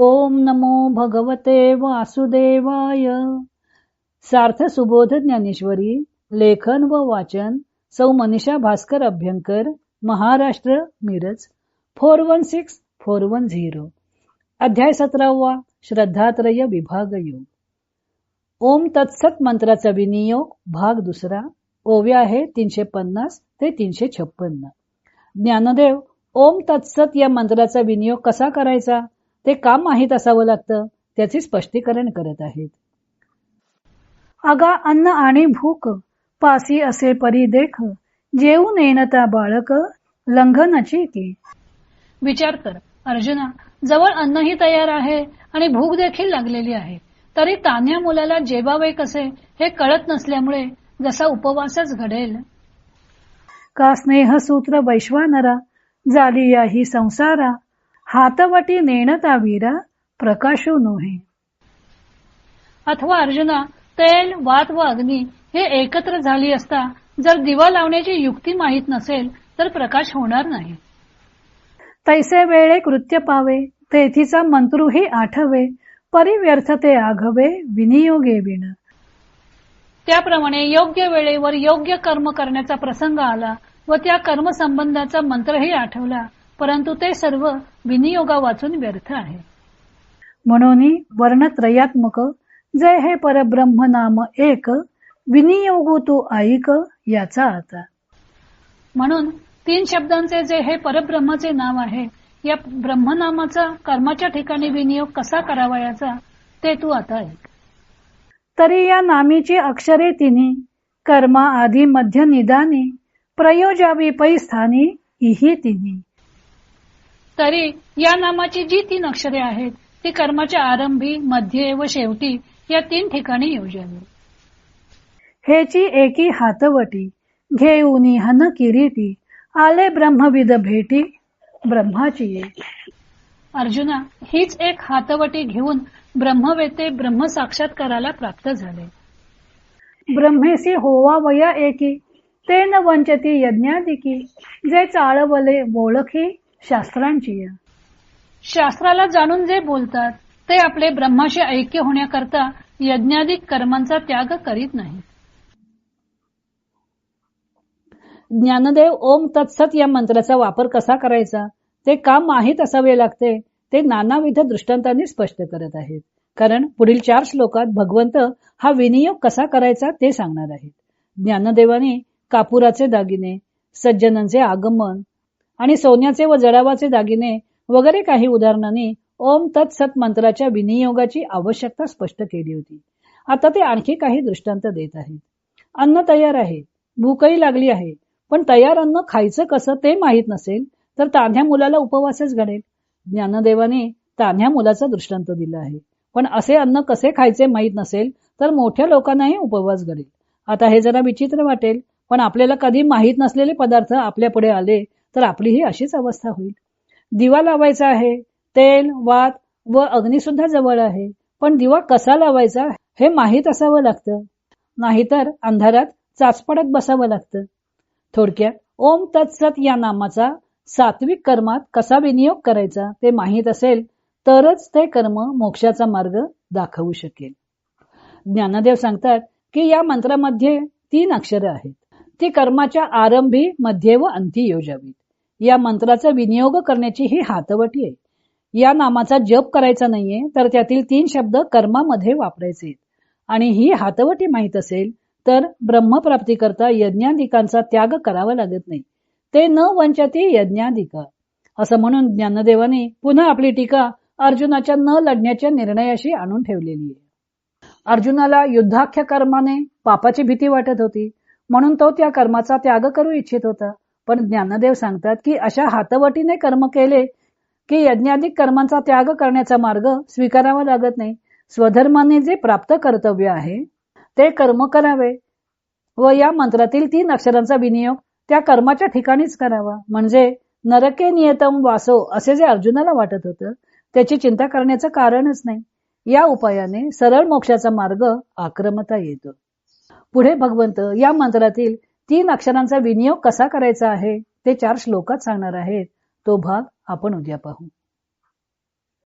ओम नमो भगवते वासुदेवाय. सार्थ सुबोध ज्ञानेश्वरी लेखन व वाचन सौ Manisha Bhaskar Abhyankar Maharashtra Miraj four one six four one zero. अध्याय सतरावा श्रद्धात्रय विभाग योग. ओम तत्सत मंत्राचा विनियोग भाग दुसरा ओव्या आहे तीनशे पन्नास ते तीनशे छप्पन्न ज्ञानदेव ओम तत्सत या मंत्राचा विनियोग कसा करायचा? ते काम माहीत असावं लागतं त्याचे स्पष्टीकरण करत आहेत. अगा अन्न आणि भूक पासी असे परी देख जेऊ नेनता बाळक लंघनाची की विचार कर अर्जुना जवळ अन्नही तयार आहे आणि भूक देखील लागलेली आहे तरी तान्या मुलाला जेवावे कसे हे कळत नसल्यामुळे जसा उपवासच घडेल. का स्नेह सूत्र वैश्वानरा झाली याही संसारा हातवटी नेणता वीरा प्रकाशू नोहे. अथवा अर्जुना तेल वात व अग्नी हे एकत्र झाली असता जर दिवा लावण्याची युक्ती माहीत नसेल तर प्रकाश होणार नाही. तैसे वेळे कृत्य पावे तेथीचा मंत्रूही आठवे परिव्यर्थ ते आघवे विनियोगे विण. त्याप्रमाणे योग्य वेळेवर योग्य कर्म करण्याचा प्रसंग आला व त्या कर्म संबंधाचा मंत्रही आठवला. परंतु ते सर्व विनियोगा वाचून व्यर्थ आहे. म्हणून वर्णत्रयात्मक जय हे परब्रह्म नाम एक विनियोगू तू ऐक याचा आता म्हणून तीन शब्दांचे जे हे परब्रह्माचे नाव आहे या ब्रह्मनामाचा कर्माच्या ठिकाणी विनियोग कसा करावा याचा ते तू आता ऐक. तरी या नामीची अक्षरे तिन्ही कर्मा आधी मध्य निदानी प्रयोजावी पै स्थानी इही तिन्ही. तरी या नामाची जी तीन अक्षरे आहेत ती कर्माच्या आरंभी मध्ये व शेवटी या तीन ठिकाणी योजावी. हेची एकी हातवटी घेऊनी हन किरीटी आले ब्रह्मविद भेटी ब्रह्माची अर्जुना हीच एक हातवटी घेऊन ब्रह्मवेते ब्रह्म साक्षात्काराला प्राप्त झाले. ब्रह्मेसी होवा वया एकी ते न वंचती यज्ञादिकी जे चाळवले ओळखी शास्त्रांची. या शास्त्राला जाणून जे बोलतात ते आपले ब्रह्माशी ऐक्य होण्याकरता यज्ञाधिक कर्मांचा त्याग करीत नाही ज्ञानदेव ओम तत्सत या मंत्राचा वापर कसा करायचा? ते काम माहीत असावे लागते. ते नानाविध दृष्टांतांनी स्पष्ट करत आहेत. कारण पुढील चार श्लोकात भगवंत हा विनियोग कसा करायचा ते सांगणार आहेत. ज्ञानदेवाने कापुराचे दागिने सज्जनांचे आगमन आणि सोन्याचे व जडावाचे दागिने वगैरे काही उदाहरणांनी ओम तत्सत मंत्राच्या विनियोगाची आवश्यकता स्पष्ट केली होती. आता ते आणखी काही दृष्टांत देत आहेत. अन्न तयार आहे. भूकही लागली आहे. पण तयार अन्न खायचं कसं ते माहीत नसेल तर तान्ह्या मुलाला उपवासच घडेल. ज्ञानदेवाने तान्ह्या मुलाचा दृष्टांत दिला आहे. पण असे अन्न कसे खायचे माहीत नसेल तर मोठ्या लोकांनाही उपवास घडेल. आता हे जरा विचित्र वाटेल पण आपल्याला कधी माहीत नसलेले पदार्थ आपल्या पुढे आले तर आपली ही अशीच अवस्था होईल. दिवा लावायचा आहे तेल वात व अग्नी सुद्धा जवळ आहे. पण दिवा कसा लावायचा हे माहीत असावं लागतं. नाहीतर अंधारात चाचपडत बसावं लागतं. थोडक्यात ओम तत्सत या नामाचा सात्विक कर्मात कसा विनियोग करायचा ते माहीत असेल तरच ते कर्म मोक्षाचा मार्ग दाखवू शकेल. ज्ञानदेव सांगतात की या मंत्रामध्ये तीन अक्षरं आहेत. ती कर्माच्या आरंभी मध्ये व अंती योजावी या मंत्राचा विनियोग करण्याची ही हातवटी आहे. या नामाचा जप करायचा नाहीये तर त्यातील तीन शब्द कर्मामध्ये वापरायचे आणि ही हातवटी माहीत असेल तर ब्रह्मप्राप्ती करता यज्ञाधिकांचा त्याग करावा लागत नाही. ते न वंचती यज्ञाधिका असं म्हणून ज्ञानदेवाने पुन्हा आपली टीका अर्जुनाच्या न लढण्याच्या निर्णयाशी आणून ठेवलेली आहे. अर्जुनाला युद्धाख्य कर्माने पापाची भीती वाटत होती म्हणून तो त्या कर्माचा त्याग करू इच्छित होता. पण ज्ञानदेव सांगतात की अशा हातवटीने कर्म केले की यज्ञाधिक कर्मांचा त्याग करण्याचा मार्ग स्वीकारावा लागत नाही. स्वधर्माने जे प्राप्त कर्तव्य आहे ते कर्म करावे व या मंत्रातील तीन अक्षरांचा विनियोग त्या कर्माच्या ठिकाणीच करावा. म्हणजे नरके नियतम वासो असे जे अर्जुनाला वाटत होतं त्याची चिंता करण्याचं कारणच नाही. या उपायाने सरळ मोक्षाचा मार्ग आक्रमता येतो. पुढे भगवंत या मंत्रातील तीन अक्षरांचा विनियोग कसा करायचा आहे? ते चार श्लोकात सांगणार आहेत. तो भाग आपण उद्या पाहू.